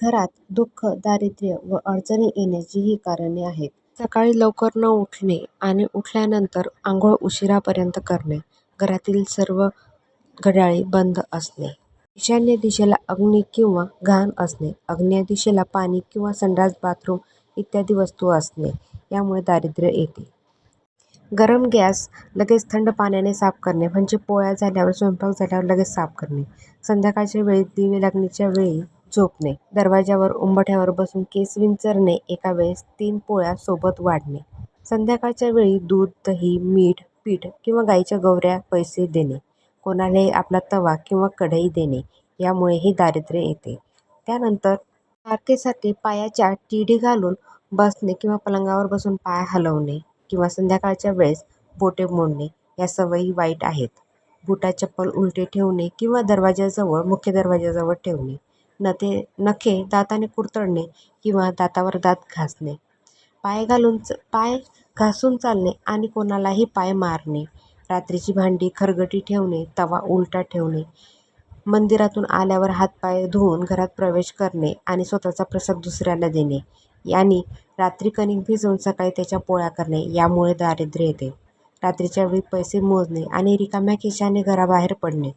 घरात दुःख, दारिद्र्य व अडचणी येण्याची ही कारणे आहेत. सकाळी लवकर न उठणे आणि उठल्यानंतर आंघोळ उशिरापर्यंत करणे. घरातील सर्व घड्याळे बंद असणे. ईशान्य दिशेला अग्नी किंवा घाण असणे. आग्नेय दिशेला पाणी किंवा संडास बाथरूम इत्यादी वस्तू असणे यामुळे दारिद्र्य येते. गरम गॅस लगेच थंड पाण्याने साफ करणे म्हणजे पोळ्या झाल्यावर, स्वयंपाक झाल्यावर लगेच साफ करणे. संध्याकाळच्या वेळी दिवे लागण्याच्या वेळी झोपणे. दरवाज्यावर उंबरठ्यावर बसून केस विंचरणे. एका वेळेस तीन पोळ्या सोबत वाढणे. संध्याकाळच्या वेळी दूध, दही, मीठ, पीठ किंवा गाईच्या गोवऱ्या पैसे देणे. कोणालाही आपला तवा किंवा कढई देणे यामुळेही दारिद्र्य येते. त्यानंतर सारखे पायाच्या टीडी घालून बसणे किंवा पलंगावर बसून पाय हलवणे किंवा संध्याकाळच्या वेळेस बोटे मोडणे या सवयी वाईट आहेत. बुटा चप्पल उलटे ठेवणे किंवा दरवाज्याजवळ मुख्य दरवाजाजवळ ठेवणे. नखे दाताने कुरतडणे किंवा दातावर दात घासणे. पाय घासून चालणे आणि कोणालाही पाय मारणे. रात्रीची भांडी खरगटी ठेवणे. तवा उलटा ठेवणे. मंदिरातून आल्यावर हातपाय धुवून घरात प्रवेश करणे आणि स्वतःचा प्रसाद दुसऱ्याला देणे आणि रात्री कणिक भिजवून सकाळी त्याच्या पोळ्या करणे यामुळे दारिद्र्य येते. रात्रीच्या वेळी पैसे मोजणे आणि रिकाम्या खिशाने घराबाहेर पडणे.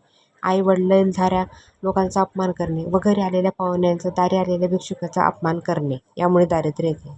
आई वडीलधाऱ्या लोकांचा अपमान करणे व घरी आलेल्या पाहुण्यांचा, दारी आलेल्या भिक्षुकाचा अपमान करणे यामुळे दारिद्र्य येते.